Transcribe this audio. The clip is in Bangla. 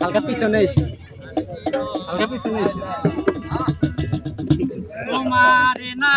হালকা পিছনে এসে। হালকা পিছনে এসে। তোমার না